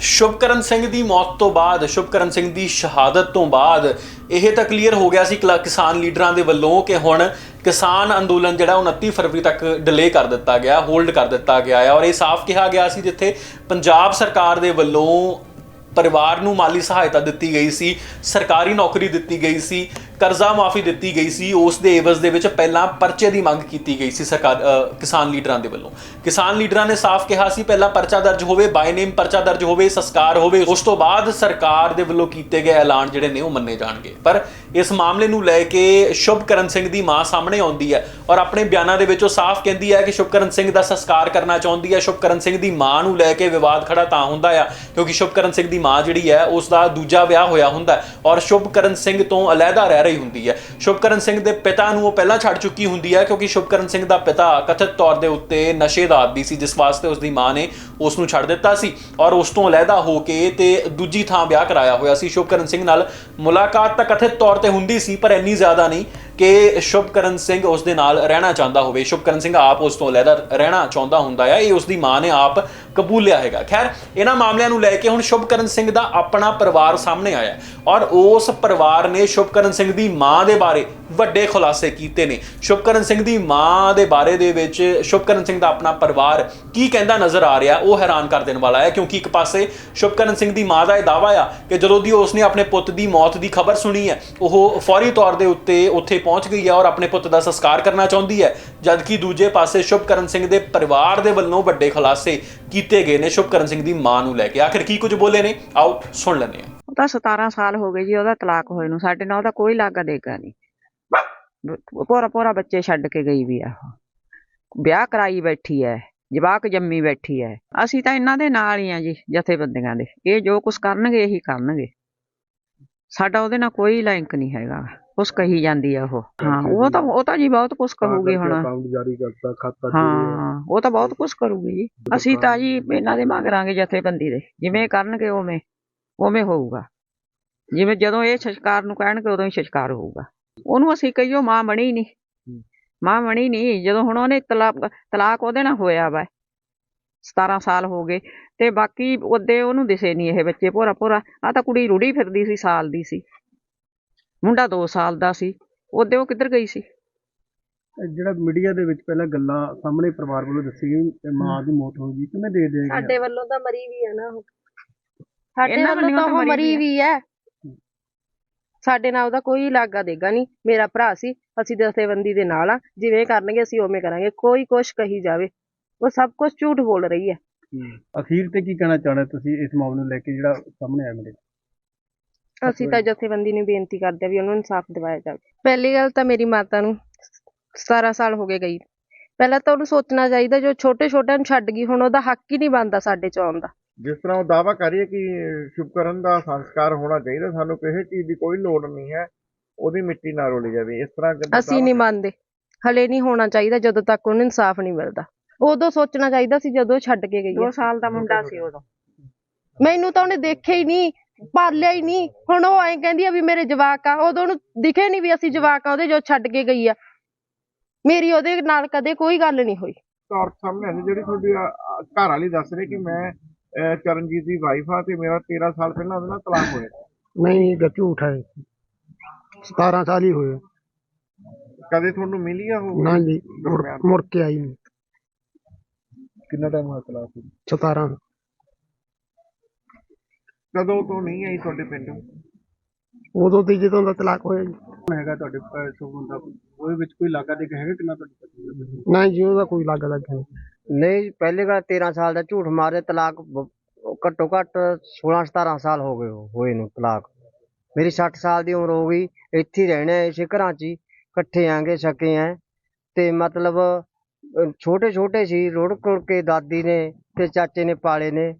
ਸ਼ੁਭਕਰਨ ਸਿੰਘ ਦੀ ਮੌਤ ਤੋਂ ਬਾਅਦ, ਸ਼ੁਭਕਰਨ ਸਿੰਘ ਦੀ ਸ਼ਹਾਦਤ ਤੋਂ ਬਾਅਦ ਇਹ ਤਾਂ ਕਲੀਅਰ ਹੋ ਗਿਆ ਸੀ ਕਲਾ- ਕਿਸਾਨ ਲੀਡਰਾਂ ਦੇ ਵੱਲੋਂ ਕਿ ਹੁਣ ਕਿਸਾਨ ਅੰਦੋਲਨ ਜਿਹੜਾ ਉਹ 29 ਫਰਵਰੀ ਤੱਕ ਡਿਲੇ ਕਰ ਦਿੱਤਾ ਗਿਆ ਹੋਲਡ ਕਰ ਦਿੱਤਾ ਗਿਆ ਹੈ। ਔਰ ਇਹ ਸਾਫ਼ ਕਿਹਾ ਗਿਆ ਸੀ ਜਿੱਥੇ ਪੰਜਾਬ ਸਰਕਾਰ ਦੇ ਵੱਲੋਂ ਪਰਿਵਾਰ ਨੂੰ ਮਾਲੀ ਸਹਾਇਤਾ ਦਿੱਤੀ ਗਈ ਸੀ, ਸਰਕਾਰੀ ਨੌਕਰੀ ਦਿੱਤੀ ਗਈ ਸੀ ਕਰਜ਼ਾ ਮਾਫੀ ਦਿੱਤੀ ਗਈ ਸੀ, ਉਸ ਦੇ ਏਵਜ਼ ਦੇ ਵਿੱਚ ਪਹਿਲਾਂ ਪਰਚੇ ਦੀ ਮੰਗ ਕੀਤੀ ਗਈ ਸੀ ਸਰਕਾਰ ਕਿਸਾਨ ਲੀਡਰਾਂ ਦੇ ਵੱਲੋਂ। ਕਿਸਾਨ ਲੀਡਰਾਂ ਨੇ ਸਾਫ਼ ਕਿਹਾ ਸੀ, ਪਹਿਲਾਂ ਪਰਚਾ ਦਰਜ ਹੋਵੇ ਬਾਈ ਨੇਮ ਪਰਚਾ ਦਰਜ ਹੋਵੇ, ਸੰਸਕਾਰ ਹੋਵੇ, ਉਸ ਤੋਂ ਬਾਅਦ ਸਰਕਾਰ ਦੇ ਵੱਲੋਂ ਕੀਤੇ ਗਏ ਐਲਾਨ ਜਿਹੜੇ ਨੇ ਉਹ ਮੰਨੇ ਜਾਣਗੇ। ਪਰ ਇਸ ਮਾਮਲੇ ਨੂੰ ਲੈ ਕੇ ਸ਼ੁਭਕਰਨ ਸਿੰਘ ਦੀ ਮਾਂ ਸਾਹਮਣੇ ਆਉਂਦੀ ਹੈ ਔਰ ਆਪਣੇ ਬਿਆਨਾਂ ਦੇ ਵਿੱਚ ਉਹ ਸਾਫ਼ ਕਹਿੰਦੀ ਹੈ ਕਿ ਸ਼ੁਭਕਰਨ ਸਿੰਘ ਦਾ ਸੰਸਕਾਰ ਕਰਨਾ ਚਾਹੁੰਦੀ ਹੈ, ਸ਼ੁਭਕਰਨ ਸਿੰਘ ਦੀ ਮਾਂ ਨੂੰ ਲੈ ਕੇ ਵਿਵਾਦ ਖੜਾ ਤਾਂ ਹੁੰਦਾ ਆ, ਕਿਉਂਕਿ ਸ਼ੁਭਕਰਨ ਸਿੰਘ ਦੀ ਮਾਂ ਜਿਹੜੀ ਹੈ, ਉਸ ਦਾ ਦੂਜਾ ਵਿਆਹ ਹੋਇਆ ਹੁੰਦਾ ਹੈ ਔਰ ਸ਼ੁਭਕਰਨ ਸਿੰਘ ਤੋਂ ਅਲੱਗਾ ਰਹਿ ਰਹੀ ਹੁੰਦੀ ਹੈ। ਸ਼ੁਭਕਰਨ ਸਿੰਘ ਦੇ ਪਿਤਾ ਨੂੰ ਉਹ ਪਹਿਲਾਂ ਛੱਡ ਚੁੱਕੀ ਹੁੰਦੀ ਹੈ ਕਿਉਂਕਿ ਸ਼ੁਭਕਰਨ ਸਿੰਘ ਦਾ ਪਿਤਾ ਕਥਿਤ ਤੌਰ ਦੇ ਉੱਤੇ ਨਸ਼ੇ ਦਾ ਆਦੀ ਸੀ, ਜਿਸ ਵਾਸਤੇ ਉਸ ਦੀ ਮਾਂ ਨੇ ਉਸ ਨੂੰ ਛੱਡ ਦਿੱਤਾ ਸੀ ਔਰ ਉਸ ਤੋਂ ਅਲੱਗਾ ਹੋ ਕੇ ਤੇ ਦੂਜੀ ਥਾਂ ਵਿਆਹ ਕਰਾਇਆ ਹੋਇਆ ਸੀ। ਸ਼ੁਭਕਰਨ ਸਿੰਘ ਨਾਲ ਮੁਲਾਕਾਤ ਤਾਂ ਕਥਿਤ ਤੌਰ ਤੇ ਹੁੰਦੀ ਸੀ, ਪਰ ਇੰਨੀ ਜ਼ਿਆਦਾ ਨਹੀਂ। ਕਿ ਸ਼ੁਭਕਰਨ ਸਿੰਘ ਉਸ ਦੇ ਨਾਲ ਰਹਿਣਾ ਚਾਹੁੰਦਾ ਹੋਵੇ। ਸ਼ੁਭਕਰਨ ਸਿੰਘ ਆਪ ਉਸ ਤੋਂ ਲੈਦਾ ਰਹਿਣਾ ਚਾਹੁੰਦਾ ਹੁੰਦਾ ਹੈ ਇਹ ਉਸ ਦੀ ਮਾਂ ਨੇ ਆਪ ਕਬੂਲਿਆ ਹੈਗਾ। ਖੈਰ, ਇਹਨਾਂ ਮਾਮਲਿਆਂ ਨੂੰ ਲੈ ਕੇ ਹੁਣ ਸ਼ੁਭਕਰਨ ਸਿੰਘ ਦਾ ਆਪਣਾ ਪਰਿਵਾਰ ਸਾਹਮਣੇ ਆਇਆ ਔਰ ਉਸ ਪਰਿਵਾਰ ਨੇ ਸ਼ੁਭਕਰਨ ਸਿੰਘ ਦੀ ਮਾਂ ਦੇ ਬਾਰੇ ਵੱਡੇ ਖੁਲਾਸੇ ਕੀਤੇ ਨੇ। ਸ਼ੁਭਕਰਨ ਸਿੰਘ ਦੀ ਮਾਂ ਦੇ ਬਾਰੇ ਦੇ ਵਿੱਚ ਸ਼ੁਭਕਰਨ ਸਿੰਘ ਦਾ ਆਪਣਾ ਪਰਿਵਾਰ ਕੀ ਕਹਿੰਦਾ ਨਜ਼ਰ ਆ ਰਿਹਾ, ਉਹ ਹੈਰਾਨ ਕਰ ਦੇਣ ਵਾਲਾ ਹੈ ਕਿਉਂਕਿ ਇੱਕ ਪਾਸੇ ਸ਼ੁਭਕਰਨ ਸਿੰਘ ਦੀ ਮਾਂ ਦਾ ਇਹ ਦਾਵਾ ਆ ਕਿ ਜਦੋਂ ਦੀ ਉਸਨੇ ਆਪਣੇ ਪੁੱਤ ਦੀ ਮੌਤ ਦੀ ਖਬਰ ਸੁਣੀ ਹੈ, ਉਹ ਫੌਰੀ ਤੌਰ ਦੇ ਉੱਤੇ ਉੱਥੇ ਪਹੁੰਚ ਗਈ ਹੈ ਔਰ ਆਪਣੇ ਪੁੱਤ ਦਾ ਸੰਸਕਾਰ ਕਰਨਾ ਚਾਹੁੰਦੀ ਹੈ। ਜਦਕਿ ਦੂਜੇ ਪਾਸੇ ਸ਼ੁਭਕਰਨ ਸਿੰਘ ਦੇ ਪਰਿਵਾਰ ਦੇ ਵੱਲੋਂ ਵੱਡੇ ਖੁਲਾਸੇ ਕੀਤੇ ਗਏ ਨੇ। ਸ਼ੁਭਕਰਨ ਸਿੰਘ ਦੀ ਮਾਂ ਨੂੰ ਲੈ ਕੇ। ਆਖਿਰ ਕੀ ਕੁਝ ਬੋਲੇ ਨੇ? ਆਓ ਸੁਣ ਲੈਂਦੇ ਹਾਂ। ਉਹ 17 ਸਾਲ ਹੋ ਗਏ ਜੀ, ਉਹਦਾ ਤਲਾਕ ਹੋਏ ਨੂੰ। ਸਾਡੇ ਨਾਲ ਉਹਦਾ ਕੋਈ ਲਾਗਾ ਦੇਗਾ ਨਹੀਂ। ਪੋਰਾ ਪੋਰਾ ਬੱਚੇ ਛੱਡ ਕੇ ਗਈ ਵੀ ਆ। ਵਿਆਹ ਕਰਾਈ ਬੈਠੀ ਐ, ਜਵਾਕ ਜੰਮੀ ਬੈਠੀ ਐ। ਅਸੀਂ ਤਾਂ ਇਹਨਾਂ ਦੇ ਨਾਲ ਹੀ ਆ ਜੀ, ਜਥੇਬੰਦੀਆਂ ਦੇ। ਇਹ ਜੋ ਕੁਝ ਕਰਨਗੇ, ਇਹੀ ਕਰਨਗੇ। ਸਾਡਾ ਉਹਦੇ ਨਾਲ ਕੋਈ ਲਿੰਕ ਨਹੀਂ ਹੈਗਾ। ਕੁਛ ਕਹੀ ਜਾਂਦੀ ਆ ਉਹ। ਹਾਂ ਉਹ ਤਾਂ ਉਹ ਤਾਂ ਜੀ ਬਹੁਤ ਕੁਝ ਕਰੂਗੀ ਹੁਣ। ਅਕਾਊਂਟ ਜਾਰੀ ਕਰਤਾ ਖਾਤਾ ਹਾਂ ਉਹ ਤਾਂ ਬਹੁਤ ਕੁਝ ਕਰੂਗੀ ਜੀ। ਅਸੀਂ ਤਾਂ ਜੀ ਇਹਨਾਂ ਦੇ ਮੰਗਾਂਗੇ ਜਥੇਬੰਦੀ ਦੇ। ਜਿਵੇਂ ਕਰਨਗੇ ਉਵੇਂ ਉਵੇਂ ਹੋਊਗਾ। ਜਿਵੇਂ ਜਦੋਂ ਇਹ ਸ਼ਸ਼ਕਾਰ ਨੂੰ ਕਹਿਣਗੇ ਉਦੋਂ ਹੀ ਸ਼ਸ਼ਕਾਰ ਹੋਊਗਾ। ਉਹਨੂੰ ਅਸੀਂ ਕਹੀਓ ਮਾਂ ਬਣੀ ਨਹੀਂ ਮਾਂ ਬਣੀ ਨਹੀਂ ਜਦੋਂ ਹੁਣ ਉਹਨੇ ਤਲਾਕ ਤਲਾਕ ਉਹਦੇ ਨਾਲ ਹੋਇਆ ਵਾ। 17 ਸਾਲ ਹੋ ਗਏ। ਤੇ ਬਾਕੀ ਉਹਦੇ ਉਹਨੂੰ ਦਿਸੇ ਨਹੀਂ ਇਹ ਬੱਚੇ ਭੋਰਾ ਭੋਰਾ ਆ ਤਾਂ ਕੁੜੀ ਰੁੜੀ ਫਿਰਦੀ ਸੀ ਸਾਲ ਦੀ ਸੀ। ਮੁੰਡਾ 2 ਸਾਲ ਦਾ ਸੀ ਉਹਦੇ ਉਹ ਕਿੱਧਰ ਗਈ ਸੀ? ਜਿਹੜਾ ਮੀਡੀਆ ਦੇ ਵਿੱਚ ਪਹਿਲਾਂ ਗੱਲਾਂ ਸਾਹਮਣੇ ਪਰਿਵਾਰ ਵੱਲੋਂ ਦੱਸੀ ਗਈ ਕਿ ਮਾਂ ਦੀ ਮੌਤ ਹੋ ਗਈ ਕਿਵੇਂ ਦੇ ਦੇਗੇ ਸਾਡੇ ਵੱਲੋਂ ਤਾਂ ਮਰੀ ਵੀ ਆ ਨਾ ਉਹ। ਸਾਡੇ ਇਹਨਾਂ ਵੱਲੋਂ ਵੱਲੋਂ ਤਾਂ ਤਾਂ ਉਹ ਮਰੀ ਵੀ ਹੈ ਸਾਡੇ ਨਾਲ ਉਹਦਾ ਕੋਈ ਲਾਗਾ ਦੇਗਾ ਨਹੀਂ ਮੇਰਾ ਭਰਾ ਸੀ ਅਸੀਂ ਦਸਤੇਬੰਦੀ ਦੇ ਨਾਲ ਆ ਜਿਵੇਂ ਕਰਨਗੇ ਅਸੀਂ ਉਵੇਂ ਕਰਾਂਗੇ ਕੋਈ ਕੁਛ ਕਹੀ ਜਾਵੇ। ਉਹ ਸਭ ਕੁਝ ਝੂਠ ਬੋਲ ਰਹੀ ਹੈ ਅਖੀਰ ਤੇ ਕੀ ਕਹਿਣਾ ਚਾਹੁੰਦੇ ਤੁਸੀਂ ਇਸ ਮਾਮਲੇ ਨੂੰ ਲੈ ਕੇ ਜਿਹੜਾ ਸਾਹਮਣੇ ਆਇਆ ਮੇਰੇ? ਅਸੀਂ ਤਾਂ ਜਥੇਬੰਦੀ ਨੂੰ ਬੇਨਤੀ ਕਰਦੇ ਆ ਵੀ ਉਹਨੂੰ ਇਨਸਾਫ ਦਿਵਾਇਆ ਜਾਵੇ। ਪਹਿਲੀ ਗੱਲ ਤਾਂ ਮੇਰੀ ਮਾਤਾ ਨੂੰ 17 ਸਾਲ ਹੋ ਗਏ ਗਈ। ਪਹਿਲਾਂ ਤਾਂ ਉਹਨੂੰ ਸੋਚਣਾ ਚਾਹੀਦਾ ਜੋ ਛੋਟੇ ਛੋਟਿਆਂ ਨੂੰ ਛੱਡ ਗਈ ਹੁਣ ਉਹਦਾ ਹੱਕ ਹੀ ਨਹੀਂ ਬਣਦਾ ਸਾਡੇ ਚ ਆਉਣ ਦਾ। ਜਿਸ ਤਰ੍ਹਾਂ ਉਹ ਦਾਵਾ ਕਰ ਰਹੀ ਹੈ ਕਿ ਸ਼ੁਭਕਰਨ ਦਾ ਸੰਸਕਾਰ ਹੋਣਾ ਚਾਹੀਦਾ ਸਾਨੂੰ ਕਿਸੇ ਚੀਜ਼ ਦੀ ਕੋਈ ਲੋੜ ਨਹੀਂ ਹੈ ਉਹਦੀ ਮਿੱਟੀ ਨਾ ਰੋਲੀ ਜਾਵੇ। ਇਸ ਤਰ੍ਹਾਂ ਅਸੀਂ ਨਹੀਂ ਮੰਨਦੇ। ਹਲੇ ਨਹੀਂ ਹੋਣਾ ਚਾਹੀਦਾ ਜਦੋਂ ਤੱਕ ਉਹਨੂੰ ਇਨਸਾਫ ਨਹੀਂ ਮਿਲਦਾ। ਉਦੋਂ ਸੋਚਣਾ ਚਾਹੀਦਾ ਸੀ ਜਦੋਂ ਛੱਡ ਕੇ ਗਈ 2 ਹੈ। ਸਾਲ ਦਾ ਮੁੰਡਾ ਸੀ ਉਦੋਂ। ਮੈਨੂੰ ਤਾਂ ਉਹਨੇ ਦੇਖਿਆ ਹੀ ਨਹੀਂ ਪਾਲਿਆ ਹੀ ਨਹੀਂ। ਹੁਣ ਉਹ ਐਂ ਕਹਿੰਦੀ ਆ ਵੀ ਮੇਰੇ ਜਵਾਕ ਆ। ਉਦੋਂ ਉਹਨੂੰ ਦਿਖੇ ਨਹੀਂ ਵੀ ਅਸੀਂ ਜਵਾਕ ਆ ਉਹਦੇ ਜੋ ਛੱਡ ਕੇ ਗਈ ਆ। ਮੇਰੀ ਉਹਦੇ ਨਾਲ ਕਦੇ ਕੋਈ ਗੱਲ ਨਹੀਂ ਹੋਈ। ਤੌਰ ਸਾਹਮਣੇ ਆਈ ਜਿਹੜੀ ਤੁਹਾਡੀ ਘਰ ਵਾਲੀ ਦੱਸ ਰਹੀ ਕਿ ਮੈਂ ਚਰਨਜੀਤ ਦੀ ਵਾਈਫ ਆ ਤੇ ਮੇਰਾ 13 ਸਾਲ ਪਹਿਲਾਂ ਉਹਦੇ ਨਾਲ ਤਲਾਕ ਹੋਇਆ। ਨਹੀਂ ਇਹ ਝੂਠ ਹੈ। 17 ਸਾਲ ਹੀ ਹੋਏ। ਕਦੇ ਤੁਹਾਨੂੰ ਮਿਲੀ ਆ ਉਹ? ਨਾ ਜੀ ਦਰਮਿਆਨ? ਮੁੜ ਕੇ ਆਈ ਨਹੀਂ। ਕਿੰਨਾ ਟਾਈਮ ਹੋਇਆ ਤਲਾਕ 17 ਕਦੋਂ ਤੋਂ ਨਹੀਂ ਆਈ ਤੁਹਾਡੇ ਪਿੰਡ? ਉਦੋਂ ਤੇ ਜਦੋਂ ਦਾ ਤਲਾਕ ਹੋਇਆ ਜੀ। ਹੈਗਾ ਤੁਹਾਡੇ ਸ਼ੋਗਨ ਦਾ ਉਹਦੇ ਵਿੱਚ ਕੋਈ ਲਾਗਾ ਦੇ ਹੈਗਾ ਕਿੰਨਾ ਤੁਹਾਡੇ ਨਹੀਂ ਜੀ ਉਹਦਾ ਕੋਈ ਲਾਗਾ ਲੱਗਾ ਨਹੀਂ। ਨਹੀਂ ਪਹਿਲੇ ਗੱਲ 13 ਸਾਲ ਦਾ ਝੂਠ ਮਾਰੇ ਤਲਾਕ ਬ- ਘੱਟੋ ਘੱਟ 16 17 ਸਾਲ ਹੋ ਗਏ ਹੋ- ਹੋਏ ਨੂੰ ਤਲਾਕ। ਮੇਰੀ 60 ਸਾਲ ਦੀ ਉਮਰ ਹੋ ਗਈ ਇੱਥੇ ਹੀ ਰਹਿਣਾ ਇਸੇ ਘਰਾਂ 'ਚ ਹੀ ਇਕੱਠੇ ਆਂਗੇ ਸਕੇ ਆਂ। ਤੇ ਮਤਲਬ ਛੋਟੇ ਛੋਟੇ ਸੀ ਰੁੜ ਕੁੜ ਕੇ ਦਾਦੀ ਨੇ ਤੇ ਚਾਚੇ ਨੇ ਪਾਲੇ ਨੇ।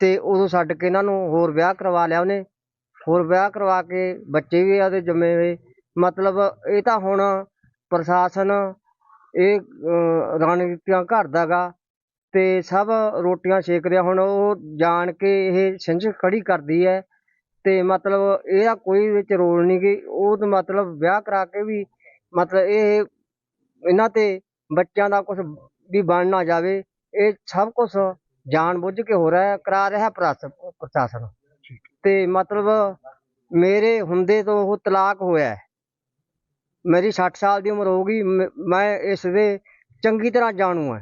ਤੇ ਉਦੋਂ ਛੱਡ ਕੇ ਇਹਨਾਂ ਨੂੰ ਹੋਰ ਵਿਆਹ ਕਰਵਾ ਲਿਆ ਉਹਨੇ। ਹੋਰ ਵਿਆਹ ਕਰਵਾ ਕੇ ਬੱਚੇ ਵੀ ਉਹਦੇ ਜੰਮੇ ਹੋਏ। ਮਤਲਬ ਇਹ ਤਾਂ ਹੁਣ ਪ੍ਰਸ਼ਾਸਨ, ਇਹ ਰਣਨੀਤੀਆਂ ਘਰ ਦਾ ਗਾ ਤੇ ਸਭ ਰੋਟੀਆਂ ਸੇਕਦੇ ਆ। ਹੁਣ ਉਹ ਜਾਣ ਕੇ ਇਹ ਸਿੰਝ ਖੜੀ ਕਰਦੀ ਹੈ ਤੇ ਮਤਲਬ ਇਹਦਾ ਕੋਈ ਵਿੱਚ ਰੋਲ ਨਹੀਂ ਗੀ। ਉਹ ਤਾਂ ਮਤਲਬ ਵਿਆਹ ਕਰਾ ਕੇ ਵੀ ਮਤਲਬ ਇਹ ਇਹਨਾਂ ਤੇ ਬੱਚਿਆਂ ਦਾ ਕੁਝ ਵੀ ਬਣ ਨਾ ਜਾਵੇ। ਇਹ ਸਭ ਕੁਝ ਜਾਣ ਬੁੱਝ ਕੇ ਹੋ ਰਿਹਾ ਹੈ, ਕਰਾ ਰਿਹਾ ਪ੍ਰਸ਼ਾਸ- ਪ੍ਰਸ਼ਾਸਨ। ਤੇ ਮਤਲਬ ਮੇਰੇ ਹੁੰਦੇ ਤੋਂ ਉਹ ਤਲਾਕ ਹੋਇਆ ਹੈ। ਮੇਰੀ 60 ਸਾਲ ਦੀ ਉਮਰ ਹੋ ਗਈ ਮ- ਮੈਂ ਇਸ ਦੇ ਚੰਗੀ ਤਰ੍ਹਾਂ ਜਾਣੂ ਹਾਂ।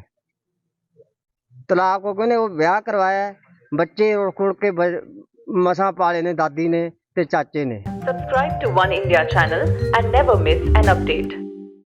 ਤਲਾਕ ਹੋ ਗਏ ਨੇ ਉਹ ਵਿਆਹ ਕਰਵਾਇਆ ਹੈ, ਬੱਚੇ ਉੜ ਖੁੜ ਕੇ ਬ- ਮਸਾਂ ਪਾਲੇ ਨੇ ਦਾਦੀ ਨੇ ਤੇ ਚਾਚੇ ਨੇ। Subscribe to One India channel and never miss an update.